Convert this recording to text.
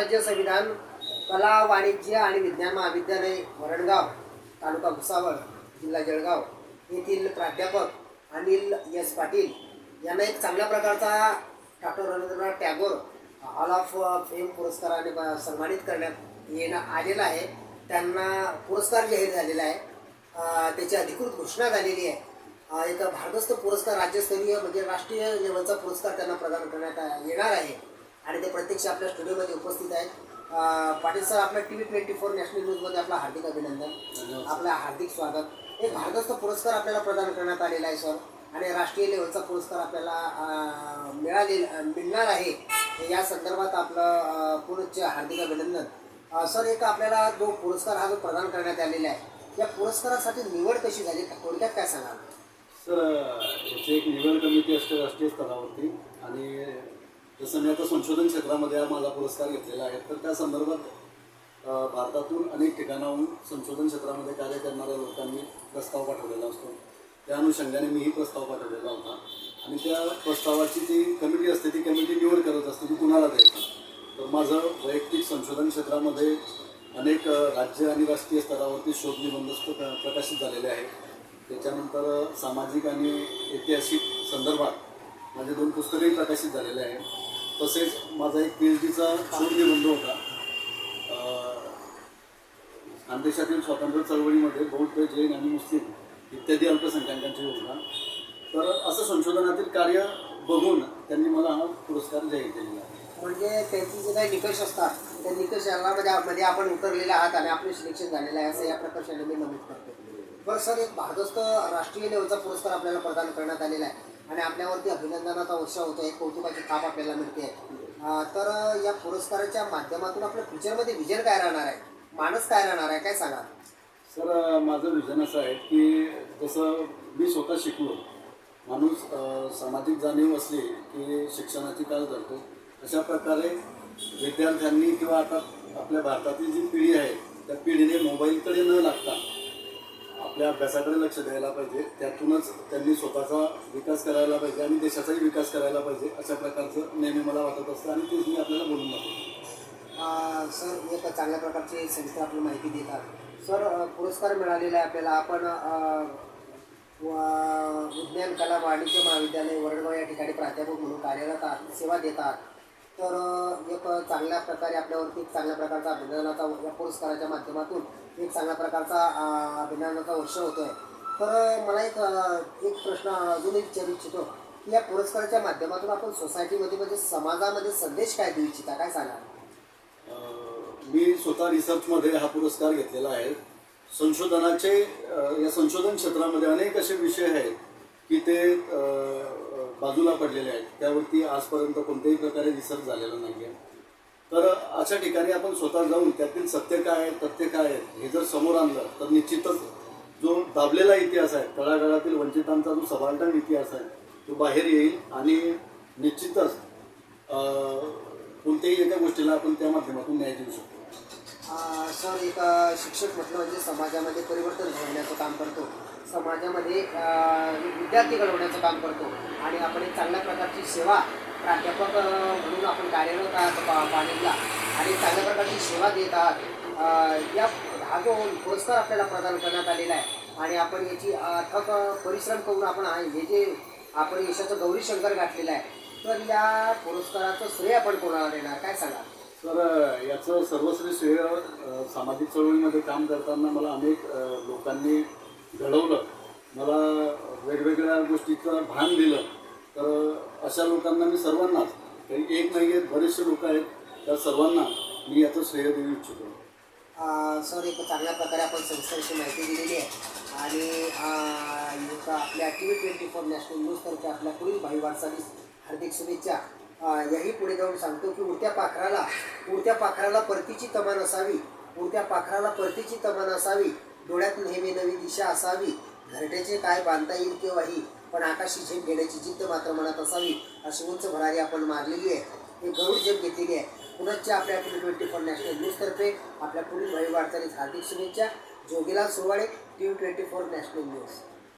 स्वराज्य संविधान कला वाणिज्य आणि विज्ञान महाविद्यालय वरणगाव तालुका भुसावळ जिल्हा जळगाव येथील प्राध्यापक अनिल एस पाटील यांना एक चांगल्या प्रकारचा doctor Rabindranath Tagore hall of fame पुरस्काराने ब- सन्मानित करण्यात येणं आलेलं आहे. त्यांना पुरस्कार जाहीर झालेला आहे. त्याची अधिकृत घोषणा झालेली आहे. एक भारदस्त पुरस्कार राज्यस्तरीय म्हणजे राष्ट्रीय लेवलचा पुरस्कार त्यांना प्रदान करण्यात येणार आहे. आणि ते प्रत्यक्ष आपल्या स्टुडिओमध्ये उपस्थित आहेत. पाटील सर आपल्या T V twenty four national न्यूजमध्ये आपलं हार्दिक अभिनंदन आपलं हार्दिक स्वागत. एक भारदस्त पुरस्कार आपल्याला प्रदान करण्यात आलेला आहे सर. आणि राष्ट्रीय लेवलचा पुरस्कार आपल्याला अं, मिळाले मिळणार आहे. या संदर्भात आपलं अं, पुनश्च हार्दिक अभिनंदन. सर एक आपल्याला जो पुरस्कार हा जो प्रदान करण्यात आलेला आहे या पुरस्कारासाठी निवड कशी झाली? थोडक्यात काय सांगाल? सर याची एक निवड कमिटी असते राष्ट्रीय स्तरावरती आणि जसं मी आता संशोधन क्षेत्रामध्ये हा माझा पुरस्कार घेतलेला आहे तर त्या संदर्भात भारतातून अनेक ठिकाणाहून संशोधन क्षेत्रामध्ये कार्य करणाऱ्या लोकांनी प्रस्ताव पाठवलेला असतो. त्या अनुषंगाने मीही प्रस्ताव पाठवलेला होता. आणि त्या प्रस्तावाची जी कमिटी असते ती कमिटी निवड करत असते ती कुणाला द्यायची? तर माझं वैयक्तिक संशोधन क्षेत्रामध्ये अनेक राज्य आणि राष्ट्रीय स्तरावरती शोध निबंध प्रकाशित झालेले आहेत त्याच्यानंतर सामाजिक आणि ऐतिहासिक संदर्भात माझे दोन पुस्तकही प्रकाशित झालेले आहेत. तसेच माझा एक पी एच डीचा शोध निबंध होता. खानदेशातील स्वातंत्र्य चळवळीमध्ये बौद्ध जैन आणि मुस्लिम इत्यादी अल्पसंख्याकांची योजना तर असं संशोधनातील कार्य बघून त्यांनी मला हा पुरस्कार जाहीर केलेला आहे. म्हणजे त्यांचे जे काही निकष असतात त्या निकषाला मध्ये मध्ये आपण उतरलेले आहात आणि आपले सिलेक्शन झालेलं आहे असं या प्रकर्षाने मी नमूद करतो. बरं सर एक भारदस्त राष्ट्रीय लेवलचा पुरस्कार आपल्याला प्रदान करण्यात आलेला आहे. आणि आपल्यावरती अभिनंदनाचा वर्षा होतो एक कौतुकाची थाप आपल्याला मिळते. तर या पुरस्काराच्या माध्यमातून आपल्या फ्युचरमध्ये विजन काय राहणार आहे? मानस काय राहणार आहे? काय सांगा सर माझं विजन असं आहे की जसं मी स्वतः शिकलो माणूस सामाजिक जाणीव असली की शिक्षणाची काळ धरतो अशा प्रकारे विद्यार्थ्यांनी किंवा आता आपल्या भारतातील जी पिढी आहे त्या पिढीने मोबाईलकडे न लागता आपल्या अभ्यासाकडे लक्ष द्यायला पाहिजे. त्यातूनच त्यांनी स्वतःचा विकास करायला पाहिजे आणि देशाचाही विकास करायला पाहिजे अशा प्रकारचं नेहमी मला वाटत असतं आणि तेच मी आपल्याला बोलून जातो सर एक चांगल्या प्रकारची संस्था आपली माहिती देतात. सर पुरस्कार मिळालेला आहे आपल्याला. आपण विज्ञान कला वाणिज्य महाविद्यालय वरडगाव या ठिकाणी प्राध्यापक म्हणून कार्यरत आहात सेवा देतात तर एक चांगल्या प्रकारे आपल्यावरती एक चांगल्या प्रकारचा अभिनंदनाचा या पुरस्काराच्या माध्यमातून एक चांगल्या प्रकारचा अभिनंदनाचा वर्ष होतो आहे तर मला एक एक प्रश्न अजूनही विचारू इच्छितो. की या पुरस्काराच्या माध्यमातून आपण सोसायटीमध्ये म्हणजे समाजामध्ये संदेश काय देऊ इच्छिता? काय सांगा मी स्वतः रिसर्चमध्ये हा पुरस्कार घेतलेला आहे. संशोधनाचे या संशोधन क्षेत्रामध्ये अनेक असे विषय आहेत की ते बाजूला पडलेले आहेत. त्यावरती आजपर्यंत कोणत्याही प्रकारे रिसर्च झालेला नाही आहे तर अशा ठिकाणी आपण स्वतः जाऊन त्यातील सत्य काय आहे तथ्य काय आहे हे जर समोर आणलं तर निश्चितच जो दाबलेला इतिहास आहे तळागाळातील वंचितांचा जो सबालटन इतिहास आहे तो बाहेर येईल आणि निश्चितच कोणत्याही एका गोष्टीला आपण त्या माध्यमातून न्याय देऊ शकतो. सर एक शिक्षक म्हटलं म्हणजे समाजामध्ये परिवर्तन घडवण्याचं काम करतो. समाजामध्ये विद्यार्थी घडवण्याचं काम करतो. आणि आपण एक चांगल्या प्रकारची सेवा प्राध्यापक म्हणून आपण कार्यरत आहात पा पाणीला आणि चांगल्या प्रकारची सेवा देत आहात या हा जो पुरस्कार आपल्याला प्रदान करण्यात आलेला आहे आणि आपण याची अथक परिश्रम करून आपण हे जे आपण यशाचं गौरी शंकर गाठलेलं आहे तर या पुरस्काराचं श्रेय आपण कोणाला देणार? काय सांगा तर याचं सर्वश्री श्रेय सामाजिक चळवळीमध्ये काम करताना मला अनेक लोकांनी घडवलं. मला वेगवेगळ्या गोष्टीचं भान दिलं. तर अशा लोकांना मी सर्वांनाच काही एक नाही आहेत बरेचसे लोक आहेत त्या सर्वांना मी याचं श्रेय देऊ इच्छितो. सर एक चांगल्या प्रकारे आपण संस्थेची माहिती दिलेली आहे. आणि अं, आपल्या T V twenty four national न्यूजतर्फे आपल्या पुढील भावी वाटचालीस हार्दिक शुभेच्छा. याही पुढे जाऊन सांगतो की उडत्या पाखराला उडत्या पाखराला परतीची तमान असावी. उडत्या पाखराला परतीची तमान असावी. डोळ्यात नेहमी नवी दिशा असावी. घरट्याचे काय बांधता येईल केव्हाही पण आकाशी झेप घेण्याची जिद्द मात्र मनात असावी अशी उंच भरारी आपण मारलेली आहे. ही गरुड झेप घेतलेली आहे. पुनश्च आपल्या टी ट्वेंटी फोर नॅशनल न्यूजतर्फे आपल्या पुढील भावी वाटचालीस हार्दिक शुभेच्छा. Jogilal Sowale T twenty four national news